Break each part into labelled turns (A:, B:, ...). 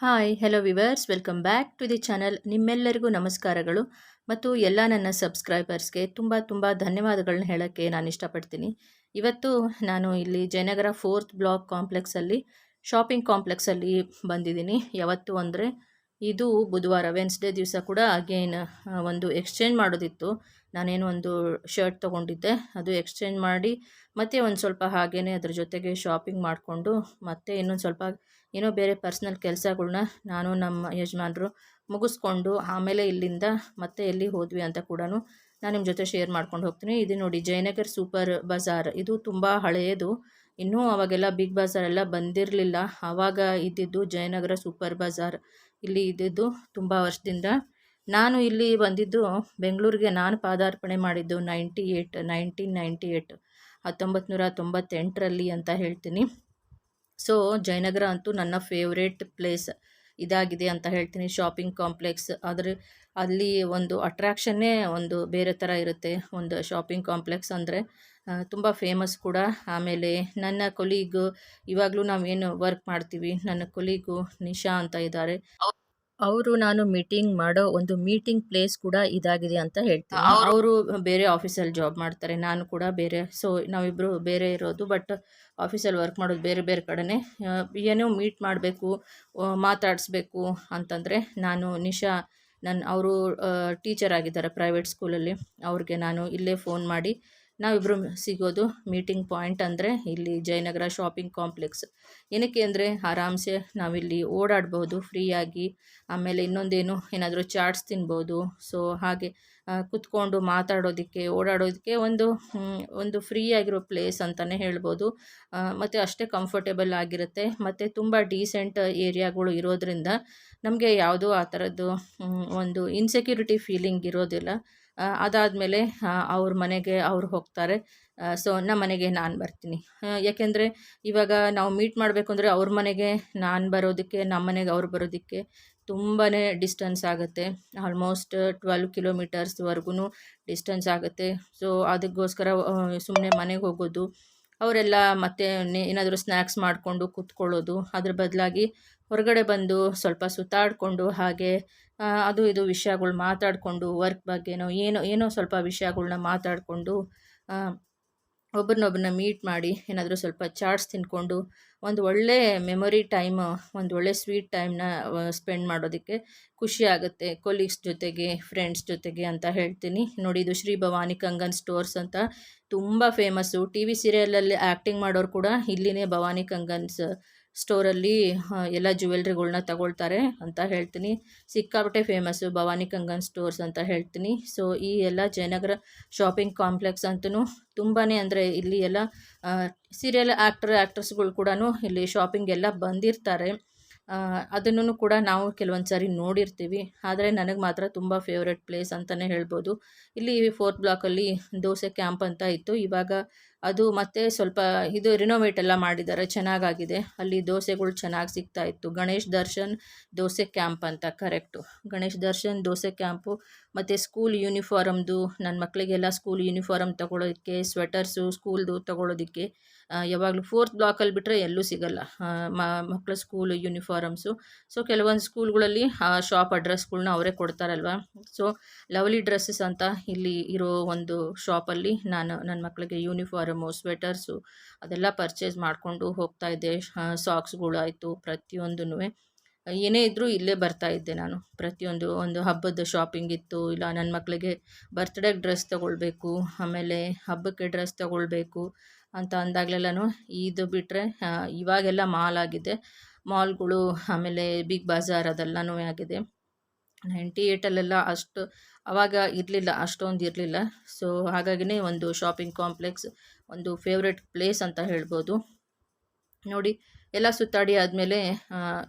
A: Hi hello viewers welcome back to the channel ನಿಮ್ಮೆಲ್ಲರಿಗೂ ನಮಸ್ಕಾರಗಳು. ಮತ್ತು ಎಲ್ಲ ನನ್ನ ಸಬ್ಸ್ಕ್ರೈಬರ್ಸ್ಗೆ ತುಂಬ ತುಂಬ ಧನ್ಯವಾದಗಳನ್ನ ಹೇಳೋಕ್ಕೆ ನಾನು ಇಷ್ಟಪಡ್ತೀನಿ. ಇವತ್ತು ನಾನು ಇಲ್ಲಿ ಜಯನಗರ ಫೋರ್ತ್ ಬ್ಲಾಕ್ ಕಾಂಪ್ಲೆಕ್ಸಲ್ಲಿ ಶಾಪಿಂಗ್ ಕಾಂಪ್ಲೆಕ್ಸಲ್ಲಿ ಬಂದಿದ್ದೀನಿ. ಯಾವತ್ತು ಅಂದರೆ ಇದು ಬುಧವಾರ ವೆನ್ಸ್ಡೇ ದಿವಸ ಕೂಡ ಅಗೇನ್ ಒಂದು ಎಕ್ಸ್ಚೇಂಜ್ ಮಾಡೋದಿತ್ತು. ನಾನೇನು ಒಂದು ಶರ್ಟ್ ತೊಗೊಂಡಿದ್ದೆ, ಅದು ಎಕ್ಸ್ಚೇಂಜ್ ಮಾಡಿ ಮತ್ತೆ ಒಂದು ಸ್ವಲ್ಪ ಹಾಗೇ ಅದ್ರ ಜೊತೆಗೆ ಶಾಪಿಂಗ್ ಮಾಡಿಕೊಂಡು ಮತ್ತೆ ಇನ್ನೊಂದು ಸ್ವಲ್ಪ ಏನೋ ಬೇರೆ ಪರ್ಸ್ನಲ್ ಕೆಲಸಗಳನ್ನ ನಾನು ನಮ್ಮ ಯಜಮಾನರು ಮುಗಿಸ್ಕೊಂಡು ಆಮೇಲೆ ಇಲ್ಲಿಂದ ಮತ್ತೆ ಎಲ್ಲಿ ಹೋದ್ವಿ ಅಂತ ಕೂಡ ನಾನು ನಿಮ್ಮ ಜೊತೆ ಶೇರ್ ಮಾಡ್ಕೊಂಡು ಹೋಗ್ತೀನಿ. ಇದು ನೋಡಿ ಜಯನಗರ್ ಸೂಪರ್ ಬಜಾರ್. ಇದು ತುಂಬ ಹಳೆಯದು ಇನ್ನೂ ಅವಾಗೆಲ್ಲ ಬಿಗ್ ಬಜಾರ್ ಎಲ್ಲ ಬಂದಿರಲಿಲ್ಲ. ಆವಾಗ ಇದ್ದಿದ್ದು ಜಯನಗರ ಸೂಪರ್ ಬಜಾರ್. ಇಲ್ಲಿ ಇದ್ದಿದ್ದು ತುಂಬ ವರ್ಷದಿಂದ. ನಾನು ಇಲ್ಲಿ ಬಂದಿದ್ದು ಬೆಂಗಳೂರಿಗೆ ನಾನು ಪಾದಾರ್ಪಣೆ ಮಾಡಿದ್ದು ninety eight nineteen ninety eight ಹತ್ತೊಂಬತ್ತು ನೂರ ತೊಂಬತ್ತೆಂಟರಲ್ಲಿ ಅಂತ ಹೇಳ್ತೀನಿ. ಸೊ ಜಯನಗರ ಅಂತೂ ನನ್ನ ಫೇವ್ರೇಟ್ ಪ್ಲೇಸ್ ಇದಾಗಿದೆ ಅಂತ ಹೇಳ್ತೀನಿ. ಶಾಪಿಂಗ್ ಕಾಂಪ್ಲೆಕ್ಸ್ ಆದರೆ ಅಲ್ಲಿ ಒಂದು ಅಟ್ರ್ಯಾಕ್ಷನ್ನೇ ಒಂದು ಬೇರೆ ಥರ ಇರುತ್ತೆ. ಒಂದು ಶಾಪಿಂಗ್ ಕಾಂಪ್ಲೆಕ್ಸ್ ಅಂದರೆ ತುಂಬ ಫೇಮಸ್ ಕೂಡ. ಆಮೇಲೆ ನನ್ನ ಕೊಲೀಗು ಇವಾಗಲೂ ನಾವೇನು ವರ್ಕ್ ಮಾಡ್ತೀವಿ. ನನ್ನ ಕೊಲೀಗು ನಿಶಾ ಅಂತ ಇದ್ದಾರೆ ನಾನು ಮೀಟಿಂಗ್ ಮಾಡೋ ಒಂದು ಮೀಟಿಂಗ್ ಪ್ಲೇಸ್ ಕೂಡ ಇದಾಗಿದೆ ಅಂತ ಹೇಳ್ತೀನಿ. ಅವರು ಬೇರೆ ಆಫೀಸಲ್ಲಿ ಜಾಬ್ ಮಾಡ್ತಾರೆ ನಾನು ಕೂಡ ಬೇರೆ ಸೊ ನಾವಿಬ್ಬರು ಬೇರೆ ಇರೋದು ಬಟ್ ಆಫೀಸಲ್ಲಿ ವರ್ಕ್ ಮಾಡೋದು ಬೇರೆ ಬೇರೆ ಕಡೆನೇ. ಏನೋ ಮೀಟ್ ಮಾಡಬೇಕು ಮಾತಾಡಿಸ್ಬೇಕು ಅಂತಂದರೆ ನಾನು ನಿಶಾ ನನ್ನ ಅವರು ಟೀಚರ್ ಆಗಿದ್ದಾರೆ ಪ್ರೈವೇಟ್ ಸ್ಕೂಲಲ್ಲಿ ಅವ್ರಿಗೆ ನಾನು ಇಲ್ಲೇ ಫೋನ್ ಮಾಡಿ ನಾವಿಬ್ಬರು ಸಿಗೋದು ಮೀಟಿಂಗ್ ಪಾಯಿಂಟ್ ಅಂದರೆ ಇಲ್ಲಿ ಜಯನಗರ ಶಾಪಿಂಗ್ ಕಾಂಪ್ಲೆಕ್ಸ್ ಏನಕ್ಕೆ ಅಂದರೆ ಆರಾಮ್ಸೆ ನಾವಿಲ್ಲಿ ಓಡಾಡ್ಬೋದು, ಫ್ರೀಯಾಗಿ. ಆಮೇಲೆ ಇನ್ನೊಂದೇನು, ಏನಾದರೂ ಚಾಟ್ಸ್ ತಿನ್ಬೋದು. ಸೊ ಹಾಗೆ ಕುತ್ಕೊಂಡು ಮಾತಾಡೋದಕ್ಕೆ, ಓಡಾಡೋದಕ್ಕೆ ಒಂದು ಒಂದು ಫ್ರೀ ಆಗಿರೋ ಪ್ಲೇಸ್ ಅಂತಲೇ ಹೇಳ್ಬೋದು ಮತ್ತು ಅಷ್ಟೇ ಕಂಫರ್ಟೇಬಲ್ ಆಗಿರುತ್ತೆ. ಮತ್ತು ತುಂಬ ಡೀಸೆಂಟ್ ಏರಿಯಾಗಳು ಇರೋದರಿಂದ ನಮಗೆ ಯಾವುದೋ ಆ ಥರದ್ದು ಒಂದು ಇನ್ಸೆಕ್ಯೂರಿಟಿ ಫೀಲಿಂಗ್ ಇರೋದಿಲ್ಲ. ಅದಾದಮೇಲೆ ಅವ್ರ ಮನೆಗೆ ಅವ್ರು ಹೋಗ್ತಾರೆ. ಸೊ, ನಮ್ಮ ಮನೆಗೆ ನಾನು ಬರ್ತೀನಿ. ಯಾಕೆಂದರೆ ಇವಾಗ ನಾವು ಮೀಟ್ ಮಾಡಬೇಕು ಅಂದರೆ ಅವ್ರ ಮನೆಗೆ ನಾನು ಬರೋದಕ್ಕೆ, ನಮ್ಮ ಮನೆಗೆ ಅವ್ರು ಬರೋದಕ್ಕೆ ತುಂಬಾ ಡಿಸ್ಟೆನ್ಸ್ ಆಗುತ್ತೆ. ಆಲ್ಮೋಸ್ಟ್ ಟ್ವೆಲ್ವ್ ಕಿಲೋಮೀಟರ್ಸ್ವರೆಗೂ ಡಿಸ್ಟೆನ್ಸ್ ಆಗುತ್ತೆ. ಸೊ ಅದಕ್ಕೋಸ್ಕರ ಸುಮ್ಮನೆ ಮನೆಗೆ ಹೋಗೋದು ಅವರೆಲ್ಲ ಮತ್ತೆ ಏನಾದರೂ ಸ್ನ್ಯಾಕ್ಸ್ ಮಾಡಿಕೊಂಡು ಕೂತ್ಕೊಳ್ಳೋದು, ಅದ್ರ ಬದಲಾಗಿ ಹೊರಗಡೆ ಬಂದು ಸ್ವಲ್ಪ ಸುತ್ತಾಡಿಕೊಂಡು ಹಾಗೆ ಅದು ಇದು ವಿಷಯಗಳು ಮಾತಾಡಿಕೊಂಡು ವರ್ಕ್ ಬಗ್ಗೆನೋ ಏನೋ ಏನೋ ಸ್ವಲ್ಪ ವಿಷಯಗಳ್ನ ಮಾತಾಡಿಕೊಂಡು ಒಬ್ರನ್ನೊಬ್ರನ್ನ ಮೀಟ್ ಮಾಡಿ, ಏನಾದರೂ ಸ್ವಲ್ಪ ಚಾಟ್ಸ್ ತಿನ್ಕೊಂಡು ಒಂದು ಒಳ್ಳೆ ಮೆಮೊರಿ ಟೈಮ್ ಒಂದು ಒಳ್ಳೆ ಸ್ವೀಟ್ ಟೈಮ್ನ ಸ್ಪೆಂಡ್ ಮಾಡೋದಕ್ಕೆ ಖುಷಿ ಆಗುತ್ತೆ. ಕೊಲೀಗ್ಸ್ ಜೊತೆಗೆ ಫ್ರೆಂಡ್ಸ್ ಜೊತೆಗೆ ಅಂತ ಹೇಳ್ತೀನಿ. ನೋಡಿ, ಇದು ಶ್ರೀ ಭವಾನಿ ಕಂಗನ್ ಸ್ಟೋರ್ಸ್ ಅಂತ ತುಂಬ ಫೇಮಸ್ಸು ಟಿ ವಿ ಸೀರಿಯಲಲ್ಲಿ ಆ್ಯಕ್ಟಿಂಗ್ ಮಾಡೋರು ಕೂಡ ಇಲ್ಲಿನೇ ಭವಾನಿ ಕಂಗನ್ಸ್ ಸ್ಟೋರಲ್ಲಿ ಎಲ್ಲ ಜ್ಯುವೆಲ್ರಿಗಳ್ನ ತಗೊಳ್ತಾರೆ ಅಂತ ಹೇಳ್ತೀನಿ. ಸಿಕ್ಕಾಪಟ್ಟೆ ಫೇಮಸ್ಸು ಭವಾನಿ ಕಂಗನ್ ಸ್ಟೋರ್ಸ್ ಅಂತ ಹೇಳ್ತೀನಿ. ಸೊ ಈ ಎಲ್ಲ ಜಯನಗರ ಶಾಪಿಂಗ್ ಕಾಂಪ್ಲೆಕ್ಸ್ ಅಂತೂ ತುಂಬಾ ಅಂದರೆ ಇಲ್ಲಿ ಎಲ್ಲ ಸೀರಿಯಲ್ ಆ್ಯಕ್ಟರ್ ಆ್ಯಕ್ಟ್ರೆಸ್ಗಳು ಕೂಡ ಇಲ್ಲಿ ಶಾಪಿಂಗ್ ಎಲ್ಲ ಬಂದಿರ್ತಾರೆ. ಅದನ್ನು ಕೂಡ ನಾವು ಕೆಲವೊಂದು ಸಾರಿ ನೋಡಿರ್ತೀವಿ. ಆದರೆ ನನಗೆ ಮಾತ್ರ ತುಂಬ ಫೇವ್ರೆಟ್ ಪ್ಲೇಸ್ ಅಂತಲೇ ಹೇಳ್ಬೋದು. ಇಲ್ಲಿ ಫೋರ್ತ್ ಬ್ಲಾಕಲ್ಲಿ ದೋಸೆ ಕ್ಯಾಂಪ್ ಅಂತ ಇತ್ತು. ಇವಾಗ ಅದು ಮತ್ತೆ ಸ್ವಲ್ಪ ಇದು ರಿನೋವೇಟ್ ಎಲ್ಲ ಮಾಡಿದ್ದಾರೆ, ಚೆನ್ನಾಗಾಗಿದೆ. ಅಲ್ಲಿ ದೋಸೆಗಳು ಚೆನ್ನಾಗಿ ಸಿಗ್ತಾ ಇತ್ತು. ಗಣೇಶ್ ದರ್ಶನ್ ದೋಸೆ ಕ್ಯಾಂಪ್ ಅಂತ ಕರೆಕ್ಟು ಗಣೇಶ್ ದರ್ಶನ್ ದೋಸೆ ಕ್ಯಾಂಪು ಮತ್ತು ಸ್ಕೂಲ್ ಯೂನಿಫಾರಮ್ದು ನನ್ನ ಮಕ್ಕಳಿಗೆಲ್ಲ ಸ್ಕೂಲ್ ಯೂನಿಫಾರಮ್ ತೊಗೊಳೋದಕ್ಕೆ ಸ್ವೆಟರ್ಸು ಸ್ಕೂಲ್ದು ತೊಗೊಳೋದಕ್ಕೆ ಯಾವಾಗಲೂ ಫೋರ್ತ್ ಬ್ಲಾಕಲ್ಲಿ ಬಿಟ್ಟರೆ ಎಲ್ಲೂ ಸಿಗಲ್ಲ. ಮಕ್ಕಳ ಸ್ಕೂಲ್ ಯೂನಿಫಾರಮ್ಸು ಸೊ. ಕೆಲವೊಂದು ಸ್ಕೂಲ್ಗಳಲ್ಲಿ ಆ ಶಾಪ್ ಅಡ್ರೆಸ್ಗಳನ್ನ ಅವರೇ ಕೊಡ್ತಾರಲ್ವ? ಸೊ ಲವ್ಲಿ ಡ್ರೆಸ್ಸಸ್ ಅಂತ ಇಲ್ಲಿ ಇರೋ ಒಂದು ಶಾಪಲ್ಲಿ ನಾನು ನನ್ನ ಮಕ್ಕಳಿಗೆ ಯೂನಿಫಾರಮು ಸ್ವೆಟರ್ಸು ಅದೆಲ್ಲ ಪರ್ಚೇಸ್ ಮಾಡಿಕೊಂಡು ಹೋಗ್ತಾ ಇದ್ದೆ. ಸಾಕ್ಸ್ಗಳಾಯಿತು ಪ್ರತಿಯೊಂದೂ ಏನೇ ಇದ್ದರೂ ಇಲ್ಲೇ ಬರ್ತಾ ಇದ್ದೆ ನಾನು. ಪ್ರತಿಯೊಂದು ಒಂದು ಹಬ್ಬದ ಶಾಪಿಂಗ್ ಇತ್ತು, ಇಲ್ಲ ನನ್ನ ಮಕ್ಕಳಿಗೆ ಬರ್ತ್ಡೇಗೆ ಡ್ರೆಸ್ ತೊಗೊಳ್ಬೇಕು, ಆಮೇಲೆ ಹಬ್ಬಕ್ಕೆ ಡ್ರೆಸ್ ತೊಗೊಳ್ಬೇಕು ಅಂತ ಅಂದಾಗಲೆಲ್ಲನೂ ಇದು ಬಿಟ್ಟರೆ ಇವಾಗೆಲ್ಲ ಮಾಲ್ ಆಗಿದೆ. ಮಾಲ್ಗಳು, ಆಮೇಲೆ ಬಿಗ್ ಬಜಾರ್ ಅದೆಲ್ಲನೂ ಆಗಿದೆ. ನೈಂಟಿ ಏಯ್ಟಲ್ಲೆಲ್ಲ ಅಷ್ಟು ಆವಾಗ ಇರಲಿಲ್ಲ, ಅಷ್ಟೊಂದು ಇರಲಿಲ್ಲ. ಸೊ, ಹಾಗಾಗಿನೇ ಒಂದು ಶಾಪಿಂಗ್ ಕಾಂಪ್ಲೆಕ್ಸ್ ಒಂದು ಫೇವ್ರೆಟ್ ಪ್ಲೇಸ್ ಅಂತ ಹೇಳ್ಬೋದು. ನೋಡಿ, ಎಲ್ಲ ಸುತ್ತಾಡಿ ಆದಮೇಲೆ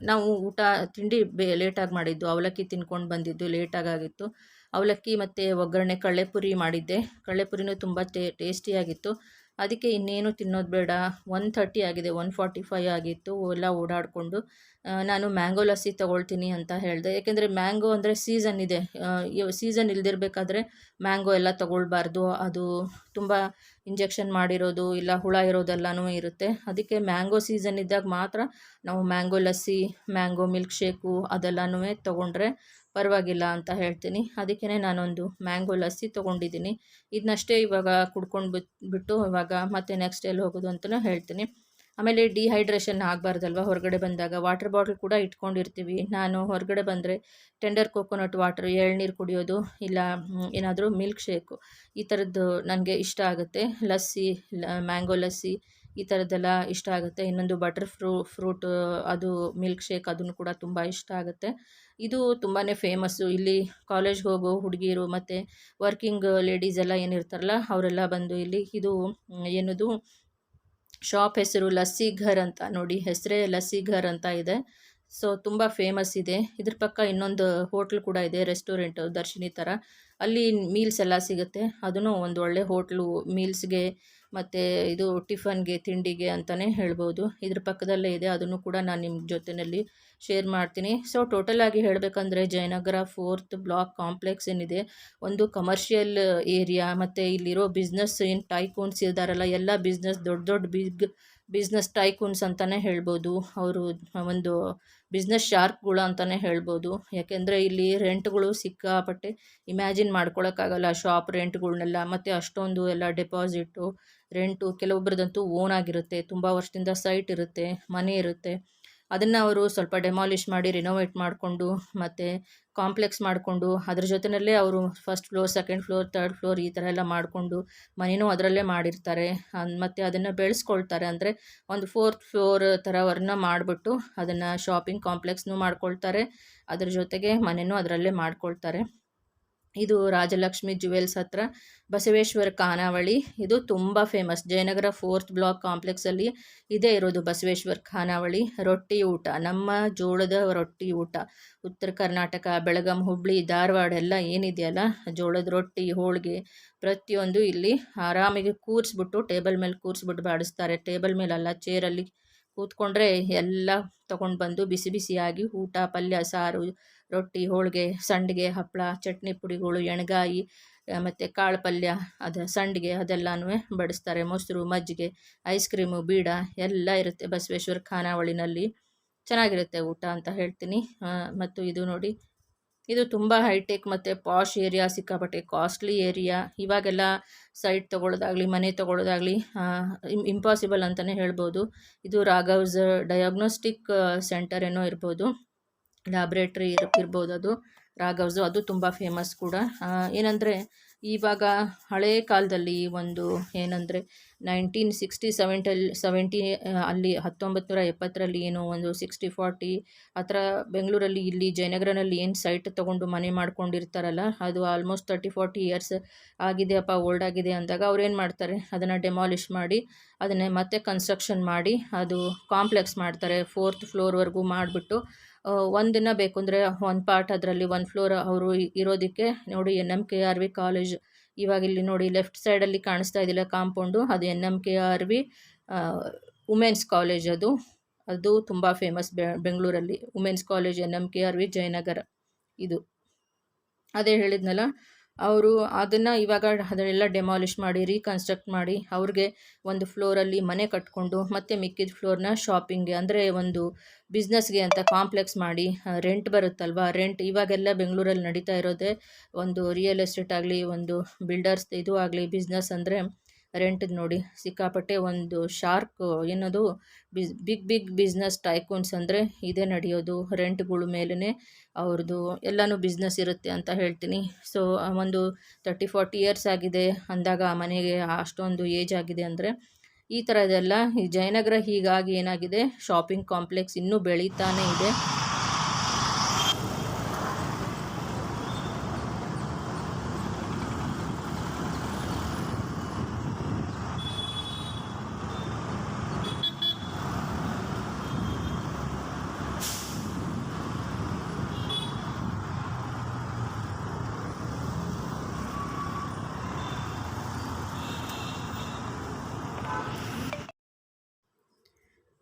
A: ನಾವು ಊಟ, ತಿಂಡಿ ಬೇ ಲೇಟಾಗಿ ಮಾಡಿದ್ದು. ಅವಲಕ್ಕಿ ತಿನ್ಕೊಂಡು ಬಂದಿದ್ದು ಲೇಟಾಗಾಗಿತ್ತು ಅವಲಕ್ಕಿ ಮತ್ತು ಒಗ್ಗರಣೆ, ಕಳ್ಳೆಪುರಿ ಮಾಡಿದ್ದೆ. ಕಳ್ಳೆಪುರಿನೂ ತುಂಬ ಟೇಸ್ಟಿಯಾಗಿತ್ತು ಅದಕ್ಕೆ ಇನ್ನೇನು ತಿನ್ನೋದು ಬೇಡ. ಒನ್ ಥರ್ಟಿ ಆಗಿದೆ, ಒನ್ ಫಾರ್ಟಿ ಫೈ ಆಗಿತ್ತು. ಎಲ್ಲ ಓಡಾಡಿಕೊಂಡು ನಾನು ಮ್ಯಾಂಗೋ ಲಸ್ಸಿ ತೊಗೊಳ್ತೀನಿ ಅಂತ ಹೇಳಿದೆ. ಯಾಕೆಂದರೆ ಮ್ಯಾಂಗೋ ಅಂದರೆ ಸೀಸನ್ ಇದೆ. ಸೀಸನ್ ಇಲ್ದಿರಬೇಕಾದ್ರೆ ಮ್ಯಾಂಗೋ ಎಲ್ಲ ತೊಗೊಳ್ಬಾರ್ದು. ಅದು ತುಂಬ ಇಂಜೆಕ್ಷನ್ ಮಾಡಿರೋದು, ಇಲ್ಲ ಹುಳ ಇರೋದೆಲ್ಲನೂ ಇರುತ್ತೆ. ಅದಕ್ಕೆ ಮ್ಯಾಂಗೋ ಸೀಸನ್ ಇದ್ದಾಗ ಮಾತ್ರ ನಾವು mango lassi, mango milk shake ಅದೆಲ್ಲನೂ ತೊಗೊಂಡ್ರೆ ಪರವಾಗಿಲ್ಲ ಅಂತ ಹೇಳ್ತೀನಿ. ಅದಕ್ಕೇ ನಾನೊಂದು ಮ್ಯಾಂಗೋ ಲಸ್ಸಿ ತೊಗೊಂಡಿದ್ದೀನಿ. ಇದನ್ನಷ್ಟೇ ಇವಾಗ ಕುಡ್ಕೊಂಡು ಬಿಟ್, ಬಿಟ್ಟು ಇವಾಗ ಮತ್ತೆ ನೆಕ್ಸ್ಟ್ ಎಲ್ಲಿ ಹೋಗೋದು ಅಂತಲೂ ಹೇಳ್ತೀನಿ. ಆಮೇಲೆ ಡಿಹೈಡ್ರೇಷನ್ ಆಗಬಾರ್ದಲ್ವ? ಹೊರಗಡೆ ಬಂದಾಗ ವಾಟರ್ ಬಾಟ್ಲ್ ಕೂಡ ಇಟ್ಕೊಂಡಿರ್ತೀವಿ. ನಾನು ಹೊರಗಡೆ ಬಂದರೆ ಟೆಂಡರ್ ಕೋಕೋನಟ್ ವಾಟರ್ ಎಳ್ನೀರು ಕುಡಿಯೋದು, ಇಲ್ಲ ಏನಾದರೂ ಮಿಲ್ಕ್ ಶೇಕು ಈ ಥರದ್ದು ನನಗೆ ಇಷ್ಟ ಆಗುತ್ತೆ. ಲಸ್ಸಿ ಮ್ಯಾಂಗೋ ಲಸ್ಸಿ ಈ ಥರದ್ದೆಲ್ಲ ಇಷ್ಟ ಆಗುತ್ತೆ. ಇನ್ನೊಂದು ಬಟರ್ ಫ್ರೂ ಫ್ರೂಟ್ ಅದು ಮಿಲ್ಕ್ ಶೇಕ್ ಅದನ್ನು ಕೂಡ ತುಂಬ ಇಷ್ಟ ಆಗುತ್ತೆ. ಇದು ತುಂಬಾ ಫೇಮಸ್ಸು ಇಲ್ಲಿ ಕಾಲೇಜ್ಗೆ ಹೋಗೋ ಹುಡುಗಿಯರು ಮತ್ತು ವರ್ಕಿಂಗ್ ಲೇಡೀಸ್ ಎಲ್ಲ ಏನಿರ್ತಾರಲ್ಲ, ಅವರೆಲ್ಲ ಬಂದು ಇಲ್ಲಿ ಇದು, ಏನದು ಶಾಪ್ ಹೆಸರು ಲಸ್ಸಿ ಘರ್ ಅಂತ ನೋಡಿ, ಹೆಸರೇ ಲಸ್ಸಿ ಘರ್ ಅಂತ ಇದೆ. ಸೊ ತುಂಬ ಫೇಮಸ್ ಇದೆ. ಇದ್ರ ಪಕ್ಕ ಇನ್ನೊಂದು ಹೋಟ್ಲ್ ಕೂಡ ಇದೆ ರೆಸ್ಟೋರೆಂಟ್ ದರ್ಶಿನಿ ಥರ. ಅಲ್ಲಿ ಮೀಲ್ಸ್ ಎಲ್ಲ ಸಿಗುತ್ತೆ. ಅದನ್ನು ಒಂದು ಒಳ್ಳೆ ಹೋಟ್ಲು ಮೀಲ್ಸ್ಗೆ ಮತ್ತು ಇದು ಟಿಫನ್ಗೆ, ತಿಂಡಿಗೆ ಅಂತಲೇ ಹೇಳ್ಬೋದು. ಇದ್ರ ಪಕ್ಕದಲ್ಲೇ ಇದೆ, ಅದನ್ನು ಕೂಡ ನಾನು ನಿಮ್ಮ ಜೊತೆಯಲ್ಲಿ ಶೇರ್ ಮಾಡ್ತೀನಿ. ಸೊ ಟೋಟಲ್ ಆಗಿ ಹೇಳಬೇಕಂದ್ರೆ ಜಯನಗರ ಫೋರ್ತ್ ಬ್ಲಾಕ್ ಕಾಂಪ್ಲೆಕ್ಸ್ ಏನಿದೆ, ಒಂದು ಕಮರ್ಷಿಯಲ್ ಏರಿಯಾ ಮತ್ತು ಇಲ್ಲಿರೋ ಬಿಸ್ನೆಸ್ ಏನು ಟೈಕೂನ್ಸ್ ಇದ್ದಾರಲ್ಲ ಎಲ್ಲ ಬಿಸ್ನೆಸ್ ದೊಡ್ಡ ದೊಡ್ಡ ಬಿಗ್ ಬಿಸ್ನೆಸ್ ಟೈಕೂನ್ಸ್ ಅಂತಲೇ ಹೇಳ್ಬೋದು. ಅವರು ಒಂದು ಬಿಸ್ನೆಸ್ ಶಾರ್ಕ್ಗಳು ಅಂತಲೇ ಹೇಳ್ಬೋದು. ಯಾಕೆಂದರೆ ಇಲ್ಲಿ ರೆಂಟ್ಗಳು ಸಿಕ್ಕಾಪಟ್ಟೆ ಇಮ್ಯಾಜಿನ್ ಮಾಡ್ಕೊಳಕ್ಕಾಗಲ್ಲ ಶಾಪ್ ರೆಂಟ್ಗಳನ್ನೆಲ್ಲ ಮತ್ತು ಅಷ್ಟೊಂದು ಎಲ್ಲ ಡೆಪಾಸಿಟ್ಟು ರೆಂಟು ಕೆಲವೊಬ್ಬರದಂತೂ ಓನ್ ಆಗಿರುತ್ತೆ, ತುಂಬ ವರ್ಷದಿಂದ ಸೈಟ್ ಇರುತ್ತೆ, ಮನೆ ಇರುತ್ತೆ. ಅದನ್ನು ಅವರು ಸ್ವಲ್ಪ ಡೆಮಾಲಿಷ್ ಮಾಡಿ ರಿನೋವೇಟ್ ಮಾಡಿಕೊಂಡು, ಮತ್ತು ಕಾಂಪ್ಲೆಕ್ಸ್ ಮಾಡಿಕೊಂಡು, ಅದ್ರ ಜೊತೆಯಲ್ಲೇ ಅವರು first floor second floor third floor ಈ ಥರ ಎಲ್ಲ ಮಾಡಿಕೊಂಡು ಮನೆಯೂ ಅದರಲ್ಲೇ ಮಾಡಿರ್ತಾರೆ. ಮತ್ತು ಅದನ್ನು ಬೆಳೆಸ್ಕೊಳ್ತಾರೆ. ಅಂದರೆ ಒಂದು ಫೋರ್ತ್ ಫ್ಲೋರ್ ಥರವನ್ನ ಮಾಡಿಬಿಟ್ಟು ಅದನ್ನು ಶಾಪಿಂಗ್ ಕಾಂಪ್ಲೆಕ್ಸ್ನೂ ಮಾಡ್ಕೊಳ್ತಾರೆ. ಅದ್ರ ಜೊತೆಗೆ ಮನೆಯೂ ಅದರಲ್ಲೇ ಮಾಡ್ಕೊಳ್ತಾರೆ. ಇದು ರಾಜಲಕ್ಷ್ಮಿ ಜುವೆಲ್ಸ್ ಹತ್ರ. ಬಸವೇಶ್ವರ ಖಾನಾವಳಿ, ಇದು ತುಂಬ ಫೇಮಸ್ ಜಯನಗರ ಫೋರ್ತ್ ಬ್ಲಾಕ್ ಕಾಂಪ್ಲೆಕ್ಸಲ್ಲಿ ಇದೇ ಇರೋದು ಬಸವೇಶ್ವರ ಖಾನಾವಳಿ. ರೊಟ್ಟಿ ಊಟ, ನಮ್ಮ ಜೋಳದ ರೊಟ್ಟಿ ಊಟ. ಉತ್ತರ ಕರ್ನಾಟಕ, ಬೆಳಗಾಂ ಹುಬ್ಬಳ್ಳಿ ಧಾರವಾಡ ಎಲ್ಲ ಏನಿದೆಯಲ್ಲ ಜೋಳದ ರೊಟ್ಟಿ, ಹೋಳಿಗೆ ಪ್ರತಿಯೊಂದು ಇಲ್ಲಿ ಆರಾಮಿಗೆ ಕೂರಿಸ್ಬಿಟ್ಟು ಟೇಬಲ್ ಮೇಲೆ ಕೂರಿಸ್ಬಿಟ್ಟು ಬಾಡಿಸ್ತಾರೆ. ಟೇಬಲ್ ಮೇಲಲ್ಲ ಚೇರಲ್ಲಿ ಕೂತ್ಕೊಂಡ್ರೆ ಎಲ್ಲ ತಗೊಂಡು ಬಂದು ಬಿಸಿ ಬಿಸಿಯಾಗಿ ಊಟ, ಪಲ್ಯ, ಸಾರು ರೊಟ್ಟಿ, ಹೋಳಿಗೆ, ಸಂಡಿಗೆ ಹಪ್ಪಳ ಚಟ್ನಿ ಪುಡಿಗಳು, ಎಣ್ಗಾಯಿ ಮತ್ತು ಕಾಳು ಪಲ್ಯ, ಅದು ಸಂಡಿಗೆ ಅದೆಲ್ಲನೂ ಬಡಿಸ್ತಾರೆ. ಮೊಸರು, ಮಜ್ಜಿಗೆ ಐಸ್ ಕ್ರೀಮು ಬೀಡ ಎಲ್ಲ ಇರುತ್ತೆ ಬಸವೇಶ್ವರ ಖಾನಾವಳಿನಲ್ಲಿ. ಚೆನ್ನಾಗಿರುತ್ತೆ ಊಟ ಅಂತ ಹೇಳ್ತೀನಿ. ಮತ್ತು ಇದು ನೋಡಿ, ಇದು ತುಂಬ ಹೈಟೆಕ್ ಮತ್ತು ಪಾಶ್ ಏರಿಯಾ ಸಿಕ್ಕಾಪಟ್ಟೆ ಕಾಸ್ಟ್ಲಿ ಏರಿಯಾ ಇವಾಗೆಲ್ಲ ಸೈಟ್ ತೊಗೊಳ್ಳೋದಾಗಲಿ, ಮನೆ ತೊಗೊಳ್ಳೋದಾಗಲಿ ಇಂಪಾಸಿಬಲ್ ಅಂತಲೇ ಹೇಳ್ಬೋದು. ಇದು ರಾಘವ್ಸ್ ಡಯಾಗ್ನೋಸ್ಟಿಕ್ ಸೆಂಟರ್ ಏನೋ ಇರ್ಬೋದು. ಲ್ಯಾಬ್ರೇಟ್ರಿ ಇರ್, ಇರ್ಬೋದು ಅದು, ರಾಘವ್ಸು, ಅದು ತುಂಬ ಫೇಮಸ್ ಕೂಡ. ಏನಂದರೆ, ಇವಾಗ ಹಳೇ ಕಾಲದಲ್ಲಿ ಒಂದು ಏನಂದರೆ ನೈನ್ಟೀನ್ ಸಿಕ್ಸ್ಟಿ ಸೆವೆಂಟಲ್ಲಿ ಸೆವೆಂಟಿ ಅಲ್ಲಿ ಹತ್ತೊಂಬತ್ತು ನೂರ ಎಪ್ಪತ್ತರಲ್ಲಿ ಏನೋ ಒಂದು ಸಿಕ್ಸ್ಟಿ ಫಾರ್ಟಿ ಆ ಥರ ಬೆಂಗಳೂರಲ್ಲಿ ಇಲ್ಲಿ ಜಯನಗರನಲ್ಲಿ ಏನು ಸೈಟ್ ತೊಗೊಂಡು ಮನೆ ಮಾಡ್ಕೊಂಡಿರ್ತಾರಲ್ಲ, ಅದು ಆಲ್ಮೋಸ್ಟ್ ತರ್ಟಿ ಫಾರ್ಟಿ ಇಯರ್ಸ್ ಆಗಿದೆಯಪ್ಪ ಓಲ್ಡ್ ಆಗಿದೆ ಅಂದಾಗ ಅವ್ರು ಏನು ಮಾಡ್ತಾರೆ, ಅದನ್ನು ಡೆಮಾಲಿಷ್ ಮಾಡಿ, ಅದನ್ನೇ ಮತ್ತೆ ಕನ್ಸ್ಟ್ರಕ್ಷನ್ ಮಾಡಿ, ಅದು ಕಾಂಪ್ಲೆಕ್ಸ್ ಮಾಡ್ತಾರೆ ಫೋರ್ತ್ ಫ್ಲೋರ್ವರೆಗೂ ಮಾಡಿಬಿಟ್ಟು ಒಂದಿನ ಬೇಕು ಅಂದರೆ ಒಂದು ಪಾರ್ಟ್ ಅದರಲ್ಲಿ ಒಂದು ಫ್ಲೋರ್ ಅವರು ಇರೋದಕ್ಕೆ ನೋಡಿ N M K R V college ಇವಾಗ ಇಲ್ಲಿ ನೋಡಿ ಲೆಫ್ಟ್ ಸೈಡಲ್ಲಿ ಕಾಣಿಸ್ತಾ ಇದೆಯಲ್ಲ ಕಾಂಪೌಂಡು ಅದು N M K R V women's college ಅದು. ಅದು ತುಂಬ ಫೇಮಸ್ ಬೆಂಗಳೂರಲ್ಲಿ. Women's college N M K R V Jayanagar ಇದು. ಅದೇ ಹೇಳಿದ್ನಲ್ಲ ಅವರು ಅದನ್ನು ಇವಾಗ ಅದನ್ನೆಲ್ಲ ಡೆಮಾಲಿಷ್ ಮಾಡಿ ರೀಕನ್ಸ್ಟ್ರಕ್ಟ್ ಮಾಡಿ, ಅವ್ರಿಗೆ ಒಂದು ಫ್ಲೋರಲ್ಲಿ ಮನೆ ಕಟ್ಕೊಂಡು ಮತ್ತೆ ಮಿಕ್ಕಿದ ಫ್ಲೋರ್ನ ಶಾಪಿಂಗ್ಗೆ ಅಂದರೆ ಒಂದು ಬಿಸ್ನೆಸ್ಗೆ ಅಂತ ಕಾಂಪ್ಲೆಕ್ಸ್ ಮಾಡಿ ರೆಂಟ್ ಬರುತ್ತಲ್ವ? ರೆಂಟ್ ಇವಾಗೆಲ್ಲ ಬೆಂಗಳೂರಲ್ಲಿ ನಡೀತಾ ಇರೋದೇ ಒಂದು ರಿಯಲ್ ಎಸ್ಟೇಟ್ ಆಗಲಿ, ಒಂದು ಬಿಲ್ಡರ್ಸ್ ಇದು ಆಗಲಿ ಬಿಸ್ನೆಸ್ ಅಂದರೆ ರೆಂಟದ್ದು ನೋಡಿ ಸಿಕ್ಕಾಪಟ್ಟೆ ಒಂದು ಶಾರ್ಕ್, ಏನದು ಬಿಗ್ ಬಿಗ್ ಬಿಸ್ನೆಸ್ ಟೈಕೂನ್ಸ್ ಅಂದರೆ ಇದೇ ನಡೆಯೋದು. ರೆಂಟ್ಗಳ ಮೇಲೇ ಅವ್ರದ್ದು ಎಲ್ಲನೂ ಬಿಸ್ನೆಸ್ ಇರುತ್ತೆ ಅಂತ ಹೇಳ್ತೀನಿ. ಸೊ ಒಂದು ತರ್ಟಿ, ಫಾರ್ಟಿ ಇಯರ್ಸ್ ಆಗಿದೆ ಅಂದಾಗ ಆ ಮನೆಗೆ ಅಷ್ಟೊಂದು ಏಜ್ ಆಗಿದೆ ಅಂದರೆ ಈ ಥರದ್ದೆಲ್ಲ ಈ ಜಯನಗರ ಹೀಗಾಗಿ ಏನಾಗಿದೆ, ಶಾಪಿಂಗ್ ಕಾಂಪ್ಲೆಕ್ಸ್ ಇನ್ನೂ ಬೆಳೀತಾನೇ ಇದೆ.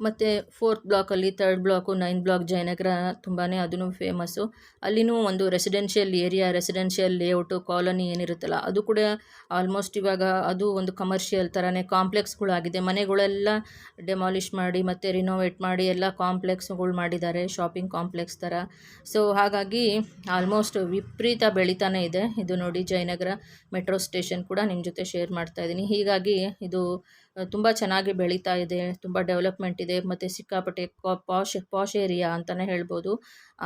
A: ಮತ್ತು fourth ಬ್ಲಾಕಲ್ಲಿ third block nine block Jayanagar ತುಂಬಾ ಅದೂ ಫೇಮಸ್ಸು. ಅಲ್ಲಿನೂ ಒಂದು residential area, residential layout, colony ಏನಿರುತ್ತಲ್ಲ, ಅದು ಕೂಡ ಆಲ್ಮೋಸ್ಟ್ ಇವಾಗ ಅದು ಒಂದು ಕಮರ್ಷಿಯಲ್ ಥರನೇ ಕಾಂಪ್ಲೆಕ್ಸ್ಗಳಾಗಿದೆ. ಮನೆಗಳೆಲ್ಲ ಡೆಮಾಲಿಷ್ ಮಾಡಿ ಮತ್ತು ರಿನೋವೇಟ್ ಮಾಡಿ ಎಲ್ಲ ಕಾಂಪ್ಲೆಕ್ಸ್ಗಳು ಮಾಡಿದ್ದಾರೆ, ಶಾಪಿಂಗ್ ಕಾಂಪ್ಲೆಕ್ಸ್ ಥರ. ಸೊ, ಹಾಗಾಗಿ ಆಲ್ಮೋಸ್ಟ್ ವಿಪರೀತ ಬೆಳೀತಾನೆ ಇದೆ. ಇದು ನೋಡಿ ಜಯನಗರ ಮೆಟ್ರೋ ಸ್ಟೇಷನ್ ಕೂಡ ನಿಮ್ಮ ಜೊತೆ ಶೇರ್ ಮಾಡ್ತಾ ಇದ್ದೀನಿ. ಹೀಗಾಗಿ ಇದು ತುಂಬ ಚೆನ್ನಾಗಿ ಬೆಳೀತಾ ಇದೆ, ತುಂಬ ಡೆವಲಪ್ಮೆಂಟ್ ಇದೆ, ಮತ್ತು ಸಿಕ್ಕಾಪಟ್ಟೆ ಪಾಶ್ ಪಾಶ್ ಏರಿಯಾ ಅಂತಲೇ ಹೇಳ್ಬೋದು.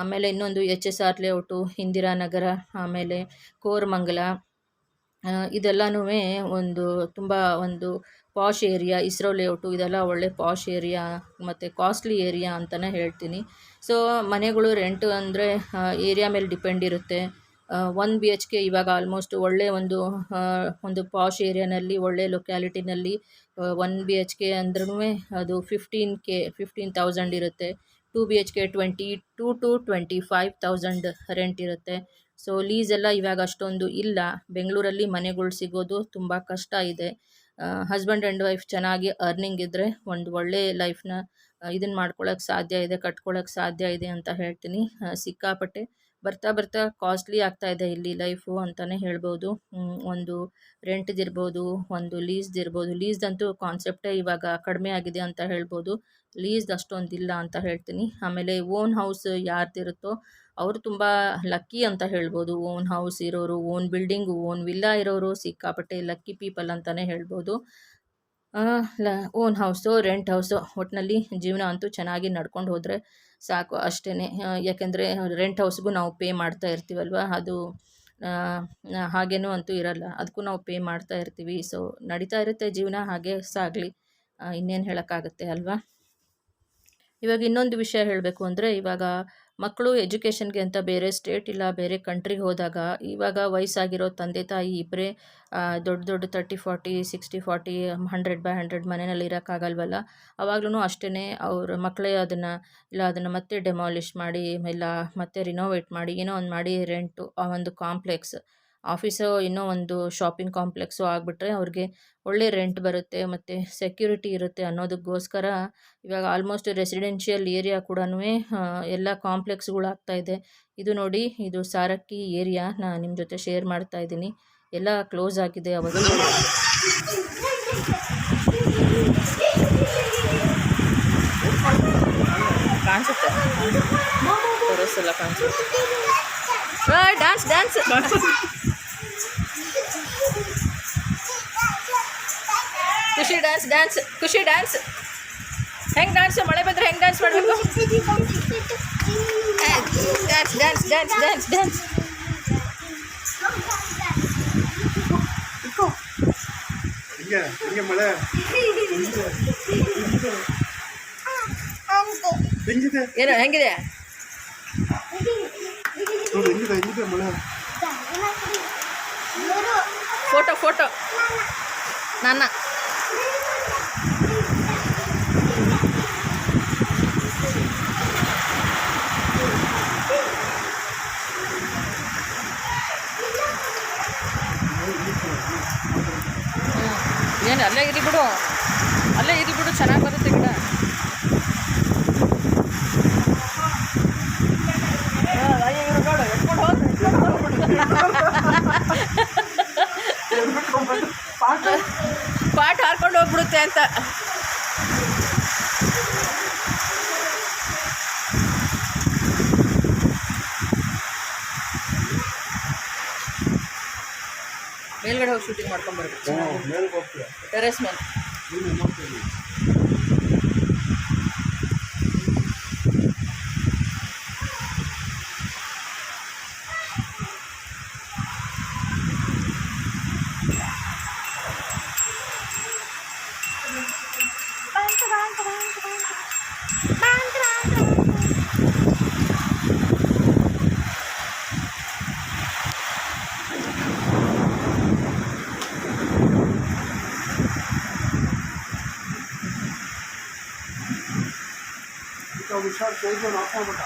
A: ಆಮೇಲೆ ಇನ್ನೊಂದು H S R layout Indiranagar ಆಮೇಲೆ ಕೋರಮಂಗಲ ಇದೆಲ್ಲನೂ ಒಂದು ತುಂಬ ಒಂದು ಪಾಶ್ ಏರಿಯಾ, ಇಸ್ರೋ ಲೇಔಟು ಇದೆಲ್ಲ ಒಳ್ಳೆ ಪಾಶ್ ಏರಿಯಾ, ಮತ್ತು ಕಾಸ್ಟ್ಲಿ ಏರಿಯಾ ಅಂತಲೇ ಹೇಳ್ತೀನಿ. ಸೊ ಮನೆಗಳು ರೆಂಟು ಅಂದರೆ ಏರಿಯಾ ಮೇಲೆ ಡಿಪೆಂಡ್ ಇರುತ್ತೆ. ಒನ್ ಬಿ ಎಚ್ ಕೆ ಇವಾಗ ಆಲ್ಮೋಸ್ಟ್ ಒಳ್ಳೆ ಒಂದು ಒಂದು ಪಾಶ್ ಏರಿಯಾನಲ್ಲಿ ಒಳ್ಳೆ ಲೊಕ್ಯಾಲಿಟಿನಲ್ಲಿ ಒನ್ ಬಿ ಎಚ್ ಕೆ ಅಂದ್ರೂ ಅದು ಫಿಫ್ಟೀನ್ ಕೆ ಫಿಫ್ಟೀನ್ ತೌಸಂಡ್ ಇರುತ್ತೆ. Two B H K twenty two to twenty five thousand rent ಇರುತ್ತೆ. ಸೊ ಲೀಸ್ ಎಲ್ಲ ಇವಾಗ ಅಷ್ಟೊಂದು ಇಲ್ಲ. ಬೆಂಗಳೂರಲ್ಲಿ ಮನೆಗಳು ಸಿಗೋದು ತುಂಬ ಕಷ್ಟ ಇದೆ. ಹಸ್ಬೆಂಡ್ ಆ್ಯಂಡ್ ವೈಫ್ ಚೆನ್ನಾಗಿ ಅರ್ನಿಂಗ್ ಇದ್ದರೆ ಒಂದು ಒಳ್ಳೆ ಲೈಫ್ನ ಇದನ್ನು ಮಾಡ್ಕೊಳ್ಳೋಕ್ಕೆ ಸಾಧ್ಯ ಇದೆ ಕಟ್ಕೊಳ್ಳೋಕ್ಕೆ ಸಾಧ್ಯ ಇದೆ ಅಂತ ಹೇಳ್ತೀನಿ. ಸಿಕ್ಕಾಪಟ್ಟೆ ಬರ್ತಾ ಬರ್ತಾ ಕಾಸ್ಟ್ಲಿ ಆಗ್ತಾ ಇದೆ ಇಲ್ಲಿ ಲೈಫು ಅಂತಲೇ ಹೇಳ್ಬೋದು. ಒಂದು ರೆಂಟ್ದಿರ್ಬೋದು ಒಂದು ಲೀಸ್ದಿರ್ಬೋದು ಲೀಸ್ದಂತೂ ಕಾನ್ಸೆಪ್ಟೇ ಇವಾಗ ಕಡಿಮೆ ಆಗಿದೆ ಅಂತ ಹೇಳ್ಬೋದು. ಲೀಸ್ದು ಅಷ್ಟೊಂದಿಲ್ಲ ಅಂತ ಹೇಳ್ತೀನಿ. ಆಮೇಲೆ ಓನ್ ಹೌಸ್ ಯಾರ್ದಿರುತ್ತೋ ಅವರು ತುಂಬ ಲಕ್ಕಿ ಅಂತ ಹೇಳ್ಬೋದು. ಓನ್ ಹೌಸ್ ಇರೋರು ಓನ್ ಬಿಲ್ಡಿಂಗು ಓನ್ ವಿಲ್ಲಾ ಇರೋರು ಸಿಕ್ಕಾಪಟ್ಟೆ ಲಕ್ಕಿ ಪೀಪಲ್ ಅಂತಲೇ ಹೇಳ್ಬೋದು. ಲ ಓನ್ ಹೌಸು ರೆಂಟ್ ಹೌಸು ಒಟ್ಟಿನಲ್ಲಿ ಜೀವನ ಅಂತೂ ಚೆನ್ನಾಗಿ ನಡ್ಕೊಂಡು ಹೋದರೆ ಸಾಕು ಅಷ್ಟೇ ಯಾಕೆಂದರೆ ರೆಂಟ್ ಹೌಸ್ಗೂ ನಾವು ಪೇ ಮಾಡ್ತಾ ಇರ್ತೀವಲ್ವ? ಅದು ಹಾಗೇನೂ ಅಂತೂ ಇರಲ್ಲ. ಅದಕ್ಕೂ ನಾವು ಪೇ ಮಾಡ್ತಾ ಇರ್ತೀವಿ. ಸೊ ನಡೀತಾ ಇರುತ್ತೆ ಜೀವನ, ಹಾಗೆ ಸಾಗಲಿ. ಇನ್ನೇನು ಹೇಳೋಕ್ಕಾಗುತ್ತೆ ಅಲ್ವಾ? ಇವಾಗ ಇನ್ನೊಂದು ವಿಷಯ ಹೇಳಬೇಕು ಅಂದರೆ ಇವಾಗ ಮಕ್ಕಳು ಎಜುಕೇಷನ್ಗೆ ಅಂತ ಬೇರೆ ಸ್ಟೇಟ್ ಇಲ್ಲ, ಬೇರೆ ಕಂಟ್ರಿಗೆ ಹೋದಾಗ ಇವಾಗ ವಯಸ್ಸಾಗಿರೋ ತಂದೆ ತಾಯಿ ಇಬ್ಬರೇ ದೊಡ್ಡ ದೊಡ್ಡ thirty, forty, sixty, forty, hundred by hundred ಮನೆಯಲ್ಲಿ ಇರೋಕ್ಕಾಗಲ್ವಲ್ಲ? ಅವಾಗ್ಲೂ ಅಷ್ಟೇ ಅವ್ರ ಮಕ್ಕಳೇ ಅದನ್ನು, ಇಲ್ಲ ಅದನ್ನು ಮತ್ತೆ ಡೆಮಾಲಿಷ್ ಮಾಡಿ, ಇಲ್ಲ ಮತ್ತೆ ರಿನೋವೇಟ್ ಮಾಡಿ, ಏನೋ ಒಂದು ಮಾಡಿ ರೆಂಟು ಆ ಒಂದು ಕಾಂಪ್ಲೆಕ್ಸ್ ಆಫೀಸು ಇನ್ನೂ ಒಂದು ಶಾಪಿಂಗ್ ಕಾಂಪ್ಲೆಕ್ಸು ಆಗಿಬಿಟ್ರೆ ಅವ್ರಿಗೆ ಒಳ್ಳೆ ರೆಂಟ್ ಬರುತ್ತೆ ಮತ್ತು ಸೆಕ್ಯೂರಿಟಿ ಇರುತ್ತೆ ಅನ್ನೋದಕ್ಕೋಸ್ಕರ ಇವಾಗ ಆಲ್ಮೋಸ್ಟ್ ರೆಸಿಡೆನ್ಷಿಯಲ್ ಏರಿಯಾ ಕೂಡ ಎಲ್ಲ ಕಾಂಪ್ಲೆಕ್ಸ್ಗಳು ಇದೆ. ಇದು ನೋಡಿ ಇದು ಸಾರಕ್ಕಿ ಏರಿಯಾ ನಾನು ನಿಮ್ಮ ಜೊತೆ ಶೇರ್ ಮಾಡ್ತಾ ಇದ್ದೀನಿ. ಎಲ್ಲ ಕ್ಲೋಸ್ ಆಗಿದೆ ಅವಾಗ. ಕಾಣಿಸುತ್ತೆ? ತೋರಿಸಲ್ಲ ಕಾಣಿಸುತ್ತೆ. ಡ್ಯಾನ್ಸ್ ಡ್ಯಾನ್ಸ್ ಡ್ಯಾನ್ಸ್ ಡ್ಯಾನ್ಸ್ ಖುಷಿ ಡ್ಯಾನ್ಸ್ ಹೆಂಗೆ ಡ್ಯಾನ್ಸ್ ಮಳೆ ಬಂದರೆ ಹೆಂಗೆ ಡ್ಯಾನ್ಸ್ ಮಾಡಬೇಕು? Dance dance dance dance dance
B: ಮಳೆ.
A: ಏನು ಹೆಂಗಿದೆ? Photo photo. ನನ್ನ ಏನು ಅಲ್ಲೇ ಇರಿ ಬಿಡು. ಅಲ್ಲೇ ಇರಿ ಬಿಡು ಚೆನ್ನಾಗಿ ಬರುತ್ತೆ ಗಿಡ. ಪಾಟ್ ಹಾರ್ಕೊಂಡು ಹೋಗ್ಬಿಡುತ್ತೆ ಅಂತ. ಮೇಲ್ಗಡೆ ಹೋಗಿ ಶೂಟಿಂಗ್ ಮಾಡ್ಕೊಂಡು ಬರ್ಬೇಕು.
B: ಮೇಲೆ ಹೋಗ್ತೀಯ
A: ಟೆರೆಸ್ ಮೇಲೆ.
B: ನೀನು ನೋಡ್ತೀನಿ. ವಿಶಾಲ್ సార్ చేద్దాం అనుకోకుండా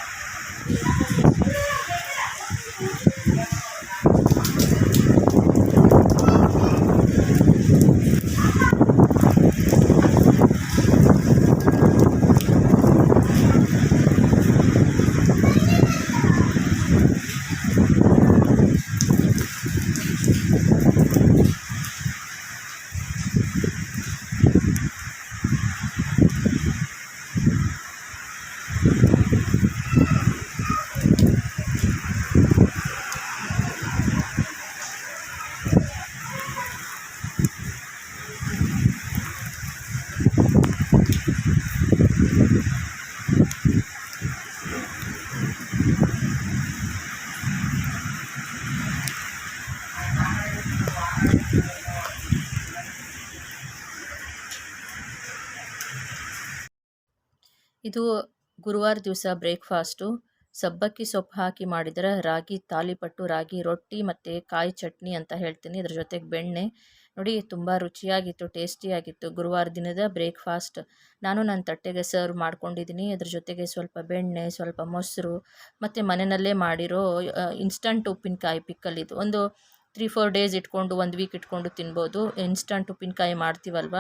A: ಇದು ಗುರುವಾರ ದಿವಸ ಬ್ರೇಕ್ಫಾಸ್ಟು. ಸಬ್ಬಕ್ಕಿ ಸೊಪ್ಪು ಹಾಕಿ ಮಾಡಿದರೆ ರಾಗಿ, ತಾಲಿಪಟ್ಟು, ರಾಗಿ, ರೊಟ್ಟಿ ಮತ್ತು ಕಾಯಿ ಚಟ್ನಿ ಅಂತ ಹೇಳ್ತೀನಿ. ಇದ್ರ ಜೊತೆಗೆ ಬೆಣ್ಣೆ. ನೋಡಿ, ತುಂಬ ರುಚಿಯಾಗಿತ್ತು, ಟೇಸ್ಟಿಯಾಗಿತ್ತು ಗುರುವಾರ ದಿನದ ಬ್ರೇಕ್ಫಾಸ್ಟ್. ನಾನು ನನ್ನ ತಟ್ಟೆಗೆ ಸರ್ವ್ ಮಾಡ್ಕೊಂಡಿದ್ದೀನಿ. ಅದ್ರ ಜೊತೆಗೆ ಸ್ವಲ್ಪ ಬೆಣ್ಣೆ, ಸ್ವಲ್ಪ ಮೊಸರು ಮತ್ತು ಮನೆಯಲ್ಲೇ ಮಾಡಿರೋ ಇನ್ಸ್ಟಂಟ್ ಉಪ್ಪಿನಕಾಯಿ ಪಿಕ್ಕಲ್ ಇದು. ಒಂದು ತ್ರೀ ಫೋರ್ ಡೇಸ್ ಇಟ್ಕೊಂಡು, ಒಂದು ವೀಕ್ ಇಟ್ಕೊಂಡು ತಿನ್ಬೋದು. ಇನ್ಸ್ಟಂಟ್ ಉಪ್ಪಿನಕಾಯಿ ಮಾಡ್ತೀವಲ್ವ?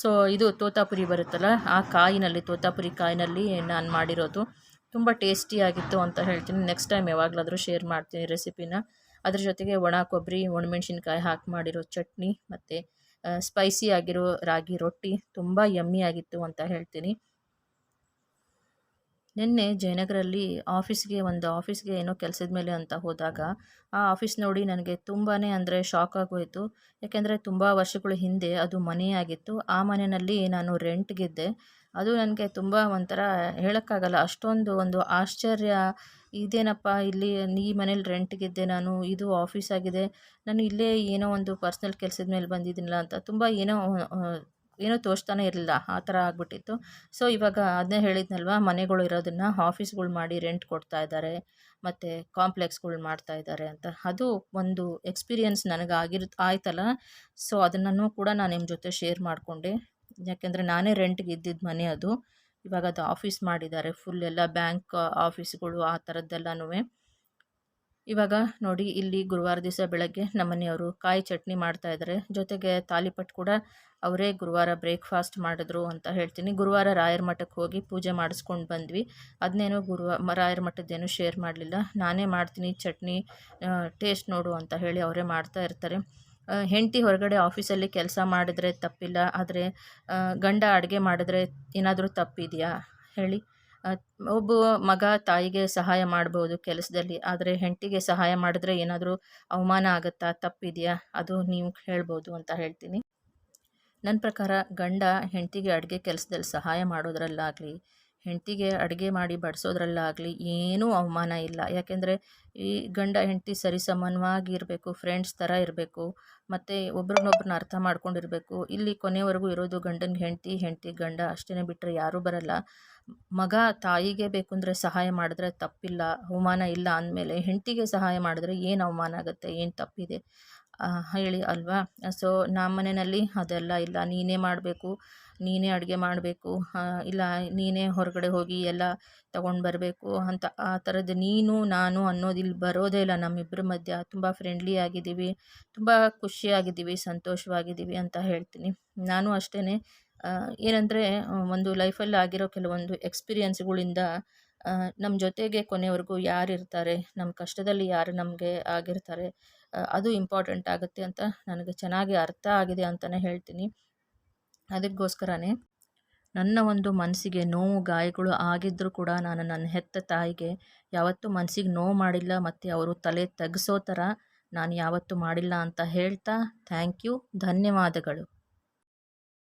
A: ಸೊ ಇದು ತೋತಾಪುರಿ ಬರುತ್ತಲ್ಲ, ಆ ಕಾಯಿನಲ್ಲಿ, ತೋತಾಪುರಿ ಕಾಯಿನಲ್ಲಿ ನಾನು ಮಾಡಿರೋದು. ತುಂಬ ಟೇಸ್ಟಿಯಾಗಿತ್ತು ಅಂತ ಹೇಳ್ತೀನಿ. ನೆಕ್ಸ್ಟ್ ಟೈಮ್ ಯಾವಾಗಲಾದರೂ ಶೇರ್ ಮಾಡ್ತೀನಿ ರೆಸಿಪಿನ ಅದ್ರ ಜೊತೆಗೆ ಒಣ ಕೊಬ್ಬರಿ ಒಣಮೆಣ್ಸಿನ್ಕಾಯಿ ಹಾಕಿ ಮಾಡಿರೋ ಚಟ್ನಿ, ಮತ್ತು ಸ್ಪೈಸಿ ಆಗಿರೋ ರಾಗಿ ರೊಟ್ಟಿ, ತುಂಬ ಯಮ್ಮಿಯಾಗಿತ್ತು ಅಂತ ಹೇಳ್ತೀನಿ. ನಿನ್ನೆ ಜಯನಗರಲ್ಲಿ ಆಫೀಸ್ಗೆ ಒಂದು ಆಫೀಸ್ಗೆ ಏನೋ ಕೆಲಸದ ಮೇಲೆ ಅಂತ ಹೋದಾಗ ಆ ಆಫೀಸ್ ನೋಡಿ ನನಗೆ ತುಂಬಾ ಅಂದರೆ ಶಾಕ್ ಆಗೋಯಿತು. ಯಾಕೆಂದರೆ ತುಂಬ ವರ್ಷಗಳ ಹಿಂದೆ ಅದು ಮನೆಯಾಗಿತ್ತು. ಆ ಮನೆಯಲ್ಲಿ ನಾನು ರೆಂಟ್ಗಿದ್ದೆ ಅದು ನನಗೆ ತುಂಬ ಒಂಥರ ಹೇಳೋಕ್ಕಾಗಲ್ಲ. ಅಷ್ಟೊಂದು ಒಂದು ಆಶ್ಚರ್ಯ, ಇದೇನಪ್ಪ ಇಲ್ಲಿ ಈ ಮನೇಲಿ ರೆಂಟ್ಗಿದ್ದೆ ನಾನು, ಇದು ಆಫೀಸ್ ಆಗಿದೆ. ನಾನು ಇಲ್ಲೇ ಏನೋ ಒಂದು ಪರ್ಸ್ನಲ್ ಕೆಲಸದ ಮೇಲೆ ಬಂದಿದ್ದೀನಲ್ಲ ಅಂತ ತುಂಬ ಏನೋ ಏನೂ ತೋರಿಸ್ತಾನೆ ಇರಲಿಲ್ಲ, ಆ ಥರ ಆಗಿಬಿಟ್ಟಿತ್ತು. ಸೊ ಇವಾಗ ಅದನ್ನೇ ಹೇಳಿದ್ನಲ್ವ, ಮನೆಗಳು ಇರೋದನ್ನು ಆಫೀಸ್ಗಳು ಮಾಡಿ ರೆಂಟ್ ಕೊಡ್ತಾ ಇದ್ದಾರೆ, ಮತ್ತು ಕಾಂಪ್ಲೆಕ್ಸ್ಗಳು ಮಾಡ್ತಾ ಇದ್ದಾರೆ ಅಂತ. ಅದು ಒಂದು ಎಕ್ಸ್ಪೀರಿಯನ್ಸ್ ನನಗೆ ಆಗಿರ್ ಆಯ್ತಲ್ಲ? ಸೊ ಅದನ್ನು ಕೂಡ ನಾನು ನಿಮ್ಮ ಜೊತೆ ಶೇರ್ ಮಾಡಿಕೊಂಡೆ. ಯಾಕೆಂದರೆ ನಾನೇ ರೆಂಟ್ಗೆ ಇದ್ದಿದ್ದ ಮನೆ ಅದು. ಇವಾಗ ಅದು ಆಫೀಸ್ ಮಾಡಿದ್ದಾರೆ, ಫುಲ್ ಎಲ್ಲ ಬ್ಯಾಂಕ್, ಆಫೀಸ್ಗಳು ಆ ಥರದ್ದೆಲ್ಲನೂ ಇವಾಗ ನೋಡಿ, ಇಲ್ಲಿ ಗುರುವಾರ ದಿವಸ ಬೆಳಗ್ಗೆ ನಮ್ಮನೆಯವರು ಕಾಯಿ ಚಟ್ನಿ ಮಾಡ್ತಾ ಇದ್ದಾರೆ. ಜೊತೆಗೆ ತಾಲಿಪಟ್ಟು ಕೂಡ ಅವರೇ ಗುರುವಾರ ಬ್ರೇಕ್ಫಾಸ್ಟ್ ಮಾಡಿದ್ರು ಅಂತ ಹೇಳ್ತೀನಿ. ಗುರುವಾರ ರಾಯರ ಮಠಕ್ಕೆ ಹೋಗಿ ಪೂಜೆ ಮಾಡಿಸ್ಕೊಂಡು ಬಂದ್ವಿ. ಅದನ್ನೇನು ಗುರುವಾರ ರಾಯರ ಮಠದ್ದೇನು ಶೇರ್ ಮಾಡಲಿಲ್ಲ. ನಾನೇ ಮಾಡ್ತೀನಿ ಚಟ್ನಿ ಟೇಸ್ಟ್ ನೋಡು ಅಂತ ಹೇಳಿ ಅವರೇ ಮಾಡ್ತಾ ಇರ್ತಾರೆ. ಹೆಂಡತಿ ಹೊರಗಡೆ ಆಫೀಸಲ್ಲಿ ಕೆಲಸ ಮಾಡಿದ್ರೆ ತಪ್ಪಿಲ್ಲ. ಆದರೆ ಗಂಡ ಅಡುಗೆ ಮಾಡಿದ್ರೆ ಏನಾದರೂ ತಪ್ಪಿದೆಯಾ? ಹೇಳಿ. ಒಬ್ಬ ಮಗ ತಾಯಿಗೆ ಸಹಾಯ ಮಾಡ್ಬೋದು ಕೆಲಸದಲ್ಲಿ, ಆದರೆ ಹೆಂಡತಿಗೆ ಸಹಾಯ ಮಾಡಿದ್ರೆ ಏನಾದರೂ ಅವಮಾನ ಆಗುತ್ತಾ, ತಪ್ಪಿದೆಯಾ, ಅದು ನೀವು ಹೇಳ್ಬೋದು ಅಂತ ಹೇಳ್ತೀನಿ. ನನ್ನ ಪ್ರಕಾರ ಗಂಡ ಹೆಂಡತಿಗೆ ಅಡುಗೆ ಕೆಲಸದಲ್ಲಿ ಸಹಾಯ ಮಾಡೋದ್ರಲ್ಲಾಗಲಿ ಹೆಂಡತಿಗೆ ಅಡುಗೆ ಮಾಡಿ ಬಡಿಸೋದ್ರಲ್ಲಾಗಲಿ ಏನೂ ಅವಮಾನ ಇಲ್ಲ. ಯಾಕೆಂದರೆ ಈ ಗಂಡ ಹೆಂಡತಿ ಸರಿಸಮನ್ವಾಗಿ ಇರಬೇಕು ಫ್ರೆಂಡ್ಸ್ ಥರ ಇರಬೇಕು, ಮತ್ತು ಒಬ್ರನ್ನೊಬ್ರನ್ನ ಅರ್ಥ ಮಾಡ್ಕೊಂಡಿರಬೇಕು. ಇಲ್ಲಿ ಕೊನೆವರೆಗೂ ಇರೋದು ಗಂಡನ ಹೆಂಡತಿ ಹೆಂಡತಿ ಗಂಡ ಅಷ್ಟೇ ಬಿಟ್ಟರೆ ಯಾರೂ ಬರಲ್ಲ. ಮಗ ತಾಯಿಗೆ ಬೇಕು ಅಂದರೆ ಸಹಾಯ ಮಾಡಿದ್ರೆ ತಪ್ಪಿಲ್ಲ, ಅವಮಾನ ಇಲ್ಲ ಅಂದಮೇಲೆ ಹೆಂಡತಿಗೆ ಸಹಾಯ ಮಾಡಿದ್ರೆ ಏನು ಅವಮಾನ ಆಗುತ್ತೆ, ಏನು ತಪ್ಪಿದೆ? ಹೇಳಿ ಅಲ್ವಾ? ಸೊ ನಮ್ಮ ಮನೆಯಲ್ಲಿ ಅದೆಲ್ಲ ಇಲ್ಲ. ನೀನೇ ಮಾಡಬೇಕು. ನೀನೇ ಅಡುಗೆ ಮಾಡಬೇಕು ಇಲ್ಲ ನೀನೇ ಹೊರಗಡೆ ಹೋಗಿ ಎಲ್ಲ ತಗೊಂಡು ಬರಬೇಕು ಅಂತ ಆ ಥರದ್ದು ನೀನು ನಾನು ಅನ್ನೋದು ಇಲ್ಲಿ ಬರೋದೇ ಇಲ್ಲ. ನಮ್ಮಿಬ್ಬರ ಮಧ್ಯ ತುಂಬ ಫ್ರೆಂಡ್ಲಿ ಆಗಿದ್ದೀವಿ, ತುಂಬ ಖುಷಿಯಾಗಿದ್ದೀವಿ, ಸಂತೋಷವಾಗಿದ್ದೀವಿ ಅಂತ ಹೇಳ್ತೀನಿ. ನಾನು ಅಷ್ಟೇ ಏನಂದರೆ ಒಂದು ಲೈಫಲ್ಲಿ ಆಗಿರೋ ಕೆಲವೊಂದು ಎಕ್ಸ್ಪೀರಿಯನ್ಸ್ಗಳಿಂದ ನಮ್ಮ ಜೊತೆಗೆ ಕೊನೆವರೆಗೂ ಯಾರು ಇರ್ತಾರೆ ನಮ್ಮ ಕಷ್ಟದಲ್ಲಿ ಯಾರು ನಮಗೆ ಆಗಿರ್ತಾರೆ ಅದು ಇಂಪಾರ್ಟೆಂಟ್ ಆಗುತ್ತೆ ಅಂತ ನನಗೆ ಚೆನ್ನಾಗಿ ಅರ್ಥ ಆಗಿದೆ ಅಂತಲೇ ಹೇಳ್ತೀನಿ. ಅದಕ್ಕೋಸ್ಕರನೇ ನನ್ನ ಒಂದು ಮನಸ್ಸಿಗೆ ನೋವು, ಗಾಯಗಳು ಆಗಿದ್ದರೂ ಕೂಡ ನಾನು ನನ್ನ ಹೆತ್ತ ತಾಯಿಗೆ ಯಾವತ್ತೂ ಮನಸ್ಸಿಗೆ ನೋವು ಮಾಡಿಲ್ಲ ಮತ್ತು ಅವರು ತಲೆ ತೆಗೆಸೋ ಥರ ನಾನು ಯಾವತ್ತೂ ಮಾಡಿಲ್ಲ ಅಂತ ಹೇಳ್ತಾ ಥ್ಯಾಂಕ್ ಯು ಧನ್ಯವಾದಗಳು.